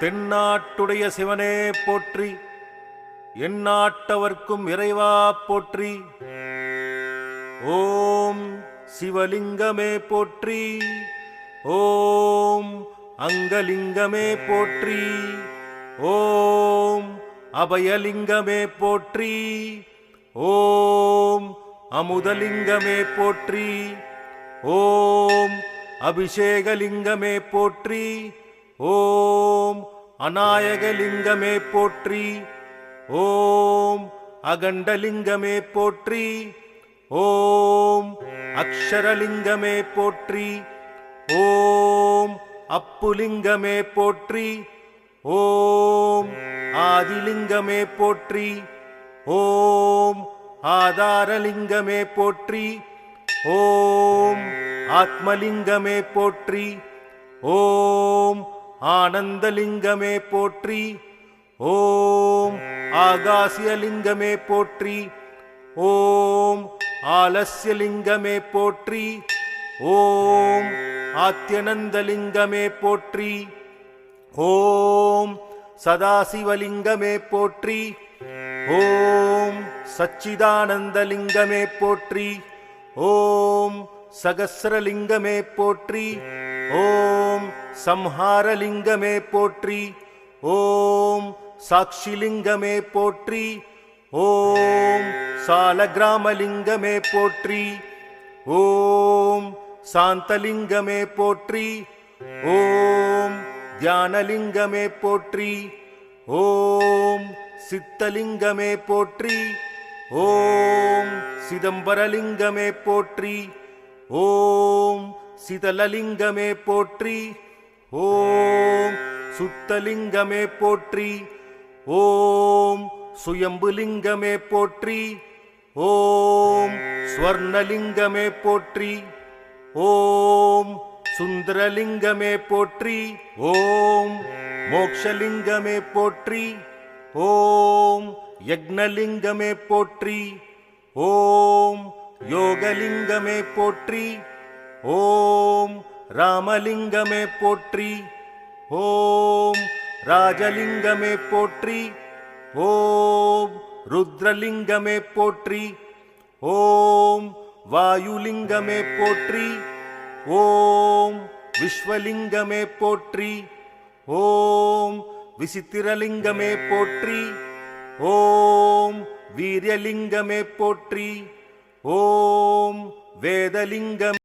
தென்னாட்டுடைய சிவனே போற்றி எந்நாட்டவர்க்கும் இறைவா போற்றி. ஓம் சிவலிங்கமே போற்றி ஓம் அங்கலிங்கமே போற்றி. ஓம் அபயலிங்கமே போற்றி ஓம் அமுதலிங்கமே போற்றி. ஓம் அபிஷேகலிங்கமே போற்றி. ஓம் அநாயகலிங்கமே போற்றி. ஓம் அகண்டலிங்கமே போற்றி. ஓம் அக்ஷரலிங்கமே போற்றி. ஓம் அப்புலிங்கமே போற்றி. ஓம் ஆதிலிங்கமே போற்றி. ஓம் ஆதாரலிங்கமே போற்றி. ஓம் ஆத்மலிங்கமே போற்றி ஓம் ஆனந்தலிங்கமே போற்றி ஓம் ஆகாசியலிங்கமே போற்றி ஓம் ஆலஸ்யலிங்கமே போற்றி ஓம் ஆத்யனந்தலிங்கமே போற்றி ஓம் சதாசிவலிங்கமே போற்றி ஓம் சச்சிதானந்தலிங்கமே போற்றி ஓம் சகசிரலிங்கமே போற்றி ஓம் சம்ஹாரலிங்கமே போற்றி ஓம் சாட்சிலிங்கமே போற்றி ஓம் சாலகிராமலிங்கமே போற்றி ஓம் சாந்தலிங்கமே போற்றி ஓம் தியானலிங்கமே போற்றி ஓம் சித்தலிங்கமே போற்றி ஓம் சிதம்பரலிங்கமே போற்றி ஓம் சிதலலிங்கமே போற்றி ஓம் சுத்தலிங்கமே போற்றி ஓம் சுயம்புலிங்கமே போற்றி ஓம் ஸ்வர்ணலிங்கமே போற்றி ஓம் சுந்தரலிங்கமே போற்றி ஓம் மோக்ஷலிங்கமே போற்றி ஓம் யக்னலிங்கமே போற்றி. ஓம் யோகலிங்கமே போற்றி. ஓம் ராமலிங்கமே போற்றி. ஓம் ராஜலிங்கமே போற்றி. ஓம் ருத்ரலிங்கமே போற்றி. ஓம் வாயுலிங்கமே போற்றி. ஓம் விஸ்வலிங்கமே போற்றி. ஓம் விசித்திரலிங்கமே போற்றி. ஓம் வீரியலிங்கமே போற்றி ஓம் வேதலிங்கம்